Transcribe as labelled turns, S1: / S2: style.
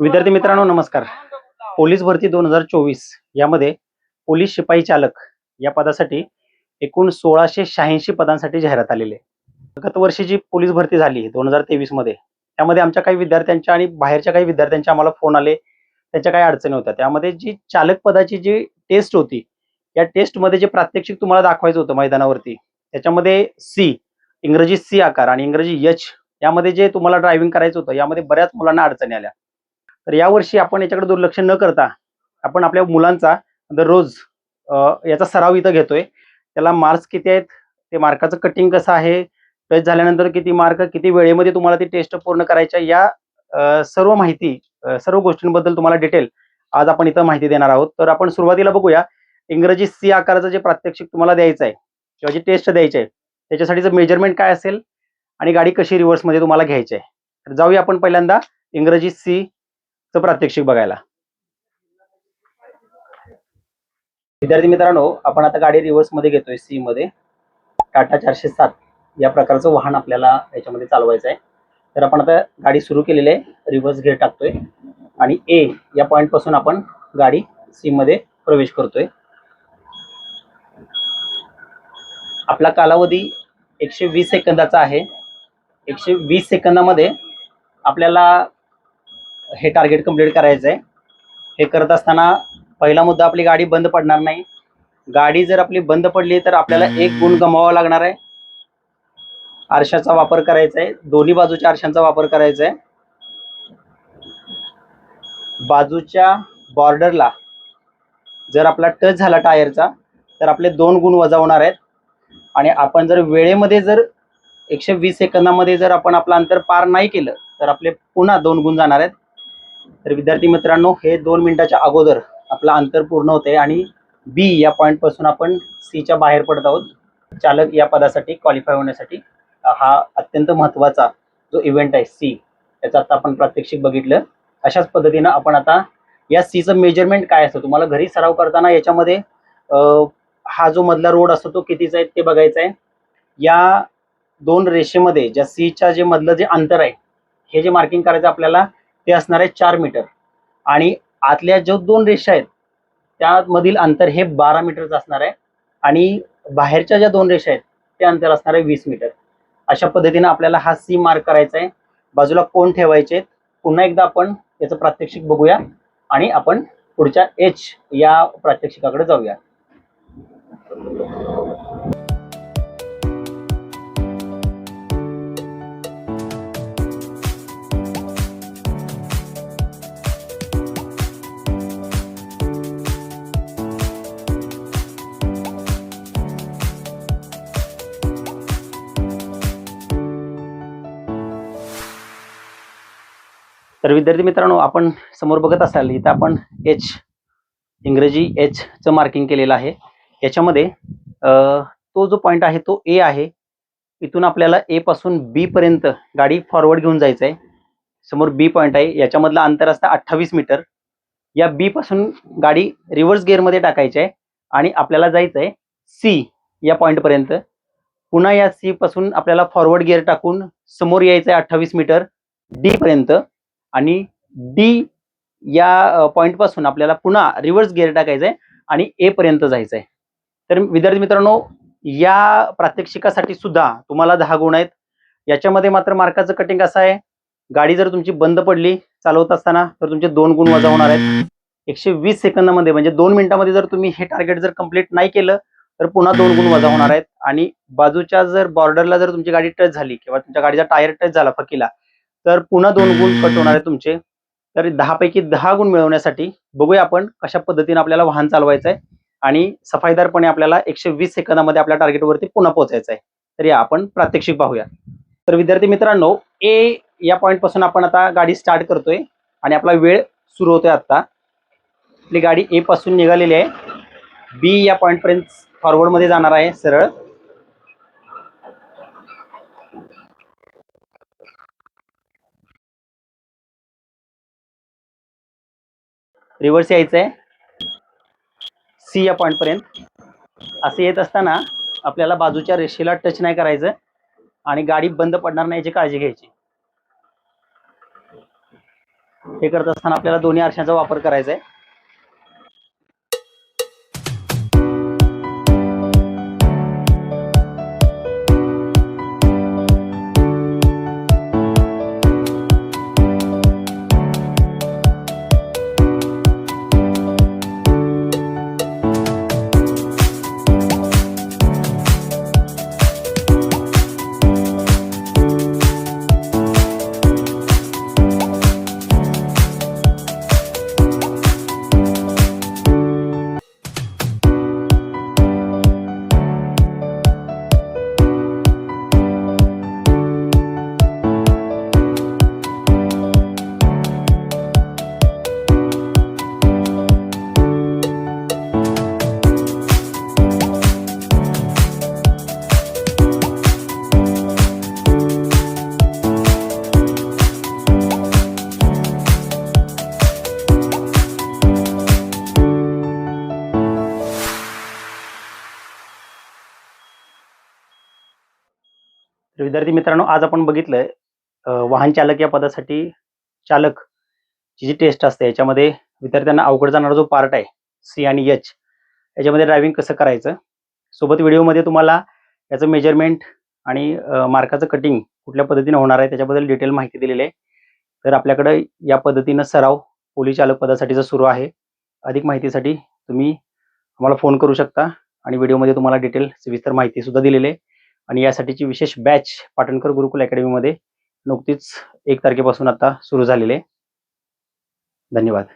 S1: विद्यार्थी मित्रांनो नमस्कार. पोलीस भरती दोन हजार चोवीस यामध्ये पोलीस शिपाई चालक या पदासाठी एकूण सोळाशे शहाऐंशी पदांसाठी जाहिरात आलेली आहे. गत वर्षी जी पोलीस भरती झाली दोन हजार तेवीसमध्ये त्यामध्ये आमच्या काही विद्यार्थ्यांच्या आणि बाहेरच्या काही विद्यार्थ्यांचे आम्हाला फोन आले. त्याच्या काही अडचणी होत्या. त्यामध्ये जी चालक पदाची जी टेस्ट होती या टेस्टमध्ये जे प्रात्यक्षिक तुम्हाला दाखवायचं होतं मैदानावरती त्याच्यामध्ये सी इंग्रजी सी आकार आणि इंग्रजी एच यामध्ये जे तुम्हाला ड्रायव्हिंग करायचं होतं यामध्ये बऱ्याच मुलांना अडचणी आल्या. तर यावर्षी आपण याच्याकडे दुर्लक्ष न करता आपण आपल्या मुलांचा दररोज याचा सराव इथं घेतोय. त्याला मार्क्स किती आहेत? ते मार्काचं कटिंग कसं आहे? टच झाल्यानंतर किती मार्क किती वेळेमध्ये तुम्हाला ती टेस्ट पूर्ण करायच्या? या सर्व माहिती सर्व गोष्टींबद्दल तुम्हाला डिटेल आज आपण इथं माहिती देणार आहोत. तर आपण सुरुवातीला बघूया इंग्रजी सी आकाराचं जे प्रात्यक्षिक तुम्हाला द्यायचं आहे किंवा जी टेस्ट द्यायची आहे त्याच्यासाठीचं मेजरमेंट काय असेल? आणि गाडी कशी रिव्हर्समध्ये तुम्हाला घ्यायची आहे? तर जाऊया आपण पहिल्यांदा इंग्रजी सी प्रात्यक्षिक बघायला. विद्यार्थी मित्रांनो आपण आता गाडी रिव्हर्समध्ये घेतोय सी मध्ये. टाटा चारशे सात या प्रकारचं वाहन आपल्याला याच्यामध्ये चालवायचं आहे तर आपण आता गाडी सुरू केलेली आहे. रिव्हर्स घेर टाकतोय. आणि ए या पॉइंटपासून आपण गाडी सी मध्ये प्रवेश करतोय. आपला कालावधी एकशे वीस सेकंदाचा आहे. एकशे वीस सेकंदामध्ये आपल्याला हे टार्गेट कंप्लीट करायचं आहे हे करत असताना पहिला मुद्दा आपली गाडी बंद पडणार नाही. गाडी जर आपली बंद पडली तर आपल्याला एक गुण गमावा लागणार आहे. आरशाचा वापर करायचा आहे दोन्ही बाजूच्या आरशांचा वापर करायचा आहे बाजूच्या बॉर्डरला जर आपला टच झाला टायरचा तर आपले दोन गुण वजा होणार आहेत. आणि आपण जर वेळेमध्ये जर एकशे वीस सेकंदामध्ये जर आपण आपलं अंतर पार नाही केलं तर आपले पुन्हा दोन गुण जाणार आहेत. तर विद्यार्थी मित्रांनो हे दोन मिनिटाच्या अगोदर आपलं अंतर पूर्ण होते आणि बी या पॉईंटपासून आपण सीच्या बाहेर पडत आहोत. चालक या पदासाठी क्वालिफाय होण्यासाठी हा अत्यंत महत्त्वाचा जो इव्हेंट आहे सी त्याचं आता आपण प्रात्यक्षिक बघितलं. अशाच पद्धतीनं आपण आता या सीचं मेजरमेंट काय असतं? तुम्हाला घरी सराव करताना याच्यामध्ये हा जो मधला रोड असतो तो कितीचा आहे ते बघायचा आहे. या दोन रेषेमध्ये ज्या सीच्या जे मधलं जे अंतर आहे हे जे मार्किंग करायचं आपल्याला ते असणार आहे चार मीटर. आणि आतल्या जो दोन रेषा आहेत त्यामधील अंतर हे बारा मीटरचं असणार आहे. आणि बाहेरच्या ज्या दोन रेषा आहेत ते अंतर असणार आहे वीस मीटर. अशा पद्धतीनं आपल्याला हा सी मार्क करायचा आहे. बाजूला कोण ठेवायचे पुन्हा एकदा आपण याचं प्रात्यक्षिक बघूया. आणि आपण पुढच्या एच या प्रात्यक्षिकाकडे जाऊया. तर विद्यार्थी मित्रांनो आपण समोर बघत असाल इथं आपण एच इंग्रजी एचचं मार्किंग केलेलं आहे. याच्यामध्ये तो जो पॉईंट आहे तो ए आहे. इथून आपल्याला ए पासून बी पर्यंत गाडी फॉरवर्ड घेऊन जायचं आहे समोर बी पॉइंट आहे. याच्यामधलं अंतर असतं अठ्ठावीस मीटर या बी पासून गाडी रिव्हर्स गिअरमध्ये टाकायची आहे. आणि आपल्याला जायचं आहे सी या पॉईंटपर्यंत पुन्हा या सी पासून आपल्याला फॉरवर्ड गिअर टाकून समोर यायचं आहे अठ्ठावीस मीटर डी पर्यंत. आणि डी या पॉईंटपासून आपल्याला पुन्हा रिव्हर्स गिअर टाकायचा आहे आणि ए पर्यंत जायचं आहे तर विद्यार्थी मित्रांनो या प्रात्यक्षिकासाठी सुद्धा तुम्हाला दहा गुण आहेत. याच्यामध्ये मात्र मार्काचं कटिंग असं आहे. गाडी जर तुमची बंद पडली चालवत असताना तर तुमचे दोन गुण वजा होणार आहेत. एकशे वीस सेकंदामध्ये म्हणजे दोन मिनिटामध्ये जर तुम्ही हे टार्गेट जर कंप्लीट नाही केलं तर पुन्हा दोन गुण वजा होणार आहेत. आणि बाजूच्या जर बॉर्डरला जर तुमची गाडी टच झाली किंवा तुमच्या गाडीचा टायर टच झाला फकीला तर पुन्हा दोन गुण कट होणार आहेत तुमचे. तर दहा पैकी दहा गुण मिळवण्यासाठी बघूया आपण कशा पद्धतीने आपल्याला वाहन चालवायचं आहे आणि सफाईदारपणे आपल्याला एकशे वीस सेकंदामध्ये आपल्या टार्गेटवरती पुन्हा पोहोचायचं आहे तर या आपण प्रात्यक्षिक पाहूया. तर विद्यार्थी मित्रांनो ए या पॉइंटपासून आपण आता गाडी स्टार्ट करतोय आणि आपला वेळ सुरू होतोय आता आपली गाडी ए पासून निघालेली आहे. बी या पॉइंट पर्यंत फॉरवर्डमध्ये जाणार आहे सरळ. रिव्हर्स यायचं आहे सी या पॉईंटपर्यंत असं येत असताना आपल्याला बाजूच्या रेषेला टच नाही करायचं आणि गाडी बंद पडणार नाही याची काळजी घ्यायची. हे करत असताना आपल्याला दोन्ही आरशाचा वापर करायचा आहे तर विद्यार्थी मित्रांनो आज आपण बघितलंय वाहन चालक या पदासाठी चालक ची जी टेस्ट असते याच्यामध्ये विद्यार्थ्यांना अवघड जाणारा जो पार्ट आहे सी आणि एच याच्यामध्ये ड्रायव्हिंग कसं करायचं? सोबत व्हिडिओमध्ये तुम्हाला याचं मेजरमेंट आणि मार्काचं कटिंग कुठल्या पद्धतीने होणार आहे त्याच्याबद्दल डिटेल माहिती दिलेली आहे. तर आपल्याकडे या पद्धतीनं सराव पोलीस चालक पदासाठीचा सुरू आहे. अधिक माहितीसाठी तुम्ही आम्हाला फोन करू शकता आणि व्हिडिओमध्ये तुम्हाला डिटेल सविस्तर माहिती सुद्धा दिलेली आहे. आणि यासाठीची विशेष बॅच पाटणकर गुरुकुल अकॅडमीमध्ये नुकतीच एक तारखेपासून आता सुरू झालेली आहे. धन्यवाद.